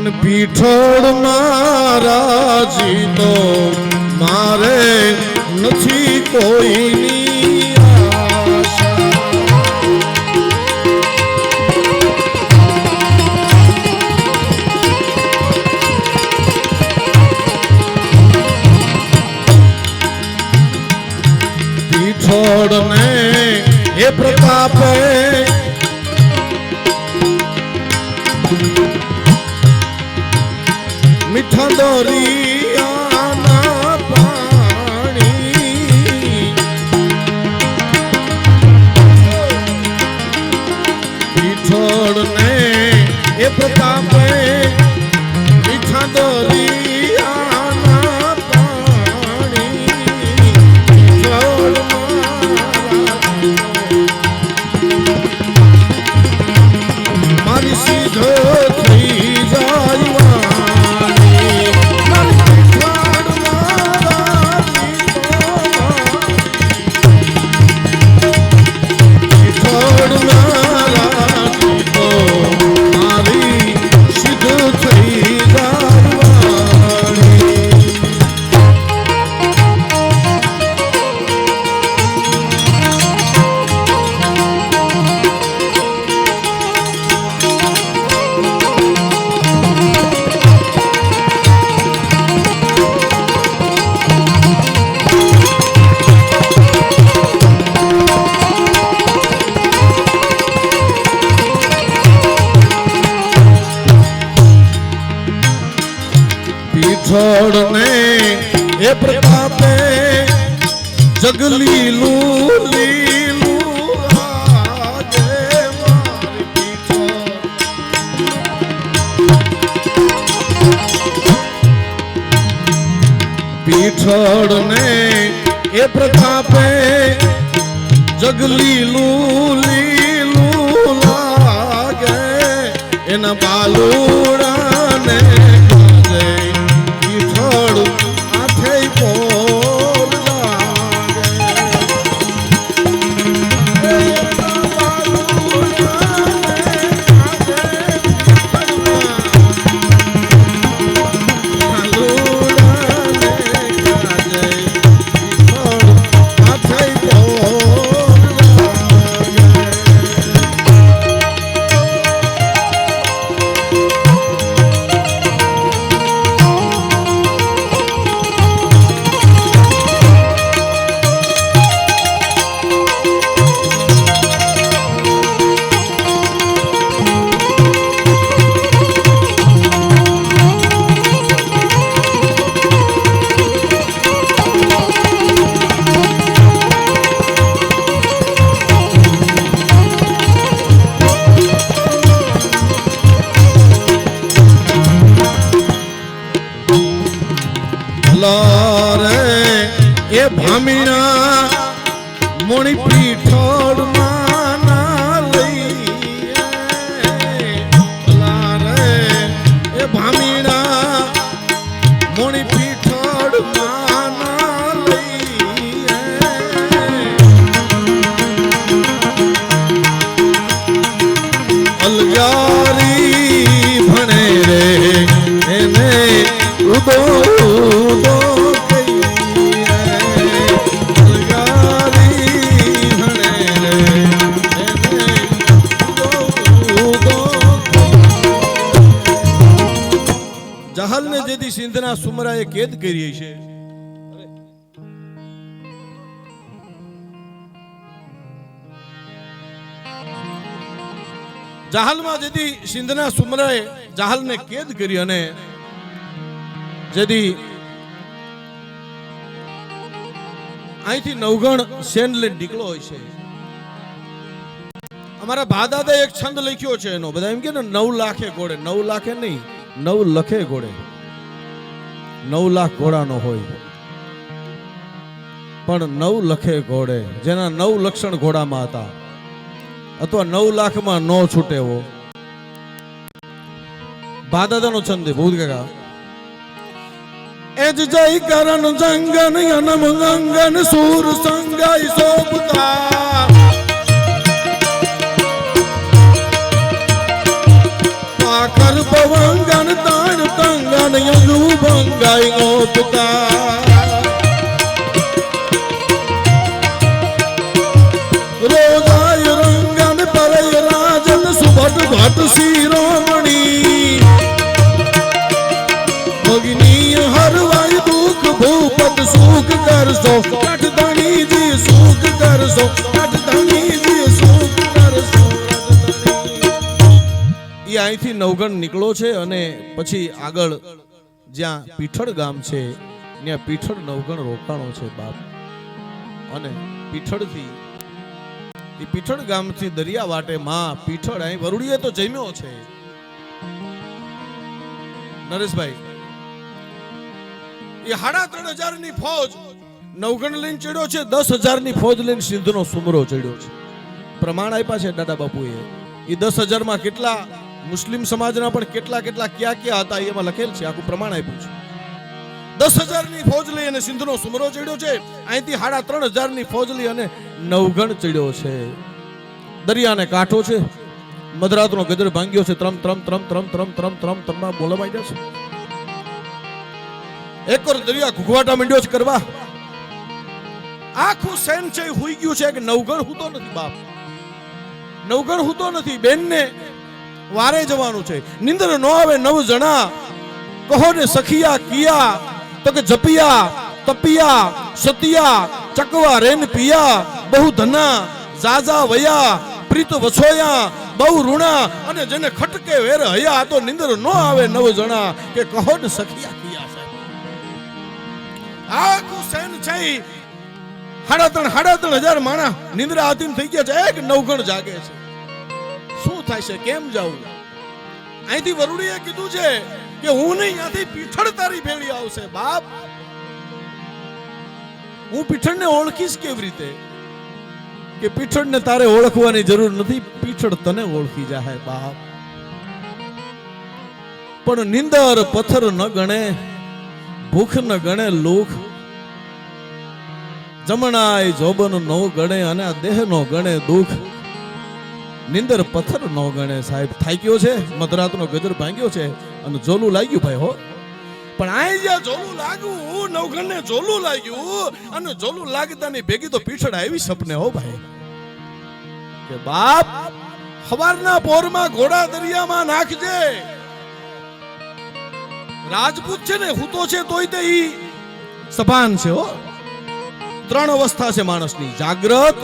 અને પીઠોડ મારાજી તો મારે નથી કોઈની આશા. પીઠોડ ને એ પ્રતાપે મીઠા દરિયાના પાણી. પીઠોડ ને એ પ્રતાપે એ જગલી જગલીલું લીલું આજે મારી પીઠોડ પીઠોડ ને એ પ્રતાપે જગલી લીલું લાગે. એના બાલુડાને રે એ ભામીણા મોણી જહાલને જેથી સિંધના સુમરાએ કેદ કરી છે. જહાલમાં જેથી સિંધના સુમરાએ જહાલને કેદ કરી અને જેથી અહીંથી નવગણ સેન લઈને નીકળો હોય છે. અમારા ભાદાદા એક છંદ લખ્યો છે એનો. બધા એમ કે નવ લાખે ઘોડે. નવ લાખે નહીં. નવ લખે ઘોડે. નવ લાખ ઘોડાનો હોય. પણ નવ લખે ઘોડે. જેના નવ લક્ષણ ઘોડામાં હતા. અથવા નવ લાખમાં નો છૂટે એવો. ભાદાદાનો છંદ ભૂત કાકા. એજ જય કરણ જંગન અનમ ગંગન સૂર સંગાઈ શોભતા. સાકર પવંગન તાણ તંગન યંગુ ભંગાઈ ગોપતા રોગાય રંગન પરય રાજન સુભટ ભટ શિરોમણી ભગની હરવાય દુઃખ ભૂપત સુખ કરશો એ અહીંથી નવગણ નીકળો છે અને પછી આગળ જ્યાં પીઠળ ગામ છે, ત્યાં પીઠળ નવગણ રોકાણો છે બાપ. અને પીઠળથી, એ પીઠળ ગામથી દરિયા વાટે માં પીઠળ અહીં વરુડીએ તો જમ્યો છે. નરેશભાઈ, એ સાડા ત્રણ હજારની ફોજ નવગણ લઈને ચડ્યો છે, દસ હજારની ફોજ લઈને સિંધનો સુમરો ચડ્યો છે. પ્રમાણ આપ્યા છે દાદા બાપુએ. એ દસ હજારમાં કેટલા મુસ્લિમ સમાજના પણ કેટલા કેટલા ક્યાં ક્યાં હતા એમાં લખેલ છે. આખું પ્રમાણ આપ્યું છે. દસ હજારની ફોજ લઈ અને સિંધનો સુમરો ચડ્યો છે. અહીંથી સાડા ત્રણ હજારની ફોજ લઈ અને નવગણ ચડ્યો છે. દરિયાને કાંઠો છે. મધરાતનો ગજર ભાંગ્યો છે. ત્રમ ત્રમ ત્રમ ત્રમ ત્રમ ત્રમ ત્રમ ત્રમમાં બોલવાઈ જશે એક વાર દરિયા ઘૂઘવાટા માંડ્યો છે કરવા. આખું સેન છે હુઈ ગયું છે કે નવગણ હૂતો નથી બાપ. નવગણ હૂતો નથી. બેનને વારે જવાનું છે. નિંદર નો આવે નવ જણા. કહો ને સખિયા, કિયા તો કે જપિયા, તપિયા, સતિયા, ચકવા, રેન પિયા, બહુ ધના જાજા વયા, પ્રીત વછોયા બહુ ઋણા, અને જેને ખટકે વેર હયા, તો નિંદર નો આવે નવ જણા. કે કહો ને સખિયા, કિયા આખું સેન છે સાડા ત્રણ સાડા ત્રણ હજાર માણા નિંદ્રા આધીન થઈ ગયા છે. એક નવગણ જાગે છે. શું થાય કેમ જવું અહીંથી વરુડીએ કીધું છે કે હું નહીં ત્યાંથી પીઠળ તારી ભેળી આવશે, બાપ. હું પીઠળને ઓળખીશ કેવી રીતે? કે પીઠળને તારે ઓળખવાની જરૂર નથી, પીઠળ તને ઓળખી જાય બાપ. પણ નિંદર પથ્થર ન ગણે, ભૂખ ન ગણે, લોખ. જમણાય જોબન નો ગણે અને આ દેહ નો ગણે, દુઃખ. નિંદર પથ્થર નો ગણે સાહેબ. થાક્યો છે. મધરાતનો ગજર ભાંગ્યો છે અને જોલું લાગ્યું ભાઈ હો. પણ આ જ્યાં જોલું લાગ્યું નવગણને જોલું લાગ્યું અને જોલું લાગતાની ભેગી તો પીછળ આવી સપને હો ભાઈ. કે બાપ, હવારના પોરમાં ઘોડા દરિયામાં નાખજે. રાજપૂત છે ને હું તો છે તોય તે ઈ સભાન છે હો. ત્રણ અવસ્થા છે માણસની. જાગ્રત,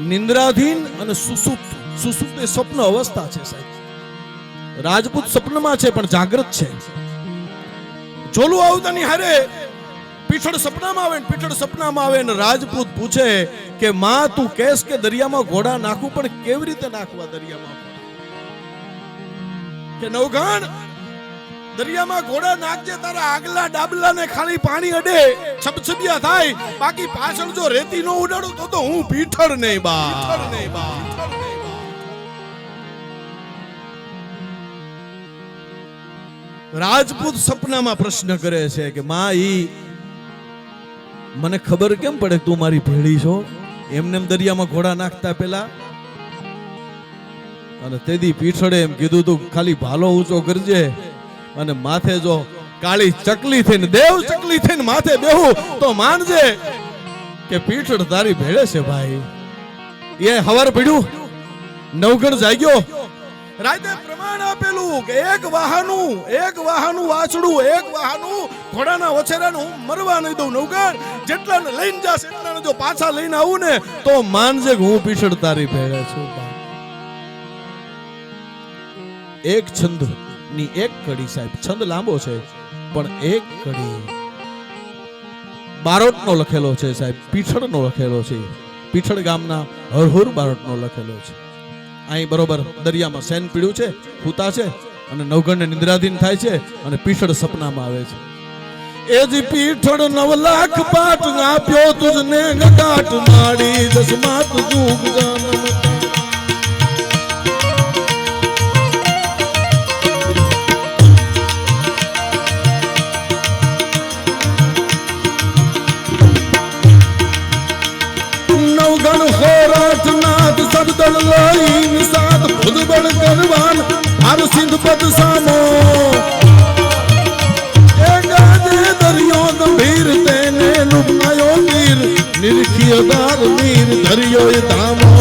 નિંદ્રાધીન અને સુસુપ્ત. સુસુપ્ત સ્વપ્ન અવસ્થા છે સાહેબ. રાજપૂત સ્વપ્નમાં છે પણ જાગ્રત છે. જોલું આવતાની હારે. પીઠળ સપનામાં આવે ને પીઠળ સપનામાં આવે ને રાજપૂત પૂછે કે, માં, તું કેસ કે દરિયામાં ઘોડા નાખું, પણ કેવી રીતે નાખવા દરિયામાં? કે, નવઘણ, દરિયામાં ઘોડા નાખજે, તારા આગલા ડાબલા ને ખાલી પાણી અડે, છબછબિયા થાય. બાકી પાછળ જો રેતી નો ઉડાડું તો તો હું પીઠળ નહીં બા. પીઠળ નહીં બા રાજપૂત સપનામાં પ્રશ્ન કરે છે કે માં ઈ મને ખબર કેમ પડે તું મારી ભેળી છો? એમને દરિયામાં ઘોડા નાખતા પેલા. અને તેદી પીઠળે એમ કીધું તું, ખાલી ભાલો ઊંચો કરજે અને માથે જો કાળી ચકલી થઈને, દેવ ચકલી થઈને માથે બેહું તો માનજે કે પીઠળ તારી ભેળે છે ભાઈ. એ હવાર પીડ્યું. નવગણ જાગ્યો. રાતે પ્રમાણ આપેલું કે એક વાહનું એક વાહનું વાછડું, એક વાહનું ઘોડાના વછેરાને હું મરવા નહીં દઉં નવગણ જેટલાને લઈને જાસ એટલાને જો પાછા લઈને આવું ને, તો માનજે હું પીછળ તારી ભેળે છું એક છંદની એક કડી સાહેબ, છંદ લાંબો છે, પણ એક કડી બારોટનો લખેલો છે સાહેબ પીછળનો લખેલો છે. પીછળ ગામના હરહુર બારોટનો લખેલો છે. અહીં બરોબર દરિયામાં સેન પીડ્યું છે હુતા છે અને નવગણને નિંદ્રાધીન થાય છે અને પીઠળ સપનામાં આવે છે. એ જ પીઠળ નવ લાખ પાઠ આપ્યો તુજને ગગાટ માડી, દસમાત જુગ જન્મ ઉજ્જવળ કરવાન આર સિંધ પદ સામો દરિયો ગંભીર તેને લુપાયો તીર નિરખીય દાર મીર ધર્યો ધામો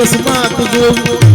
Just જોગ જન્મ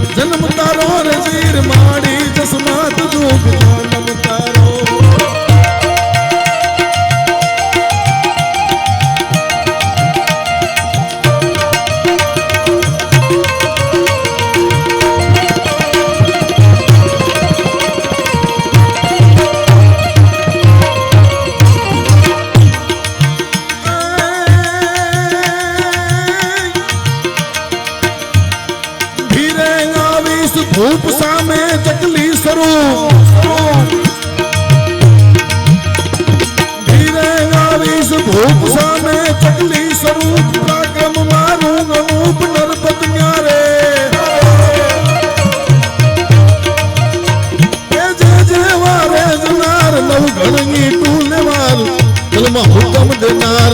આવીશ ધૂપ સામે ચકલી સ્વરૂપ ધીરે આવીશ ધૂપ સામે ચકલી સ્વરૂપ પરાક્રમ મારું અનુપ નરપત ન્યારે એ જે જે વારે જનાર નવ ગણની ટૂલે વાર જલમાં હુકમ દેનાર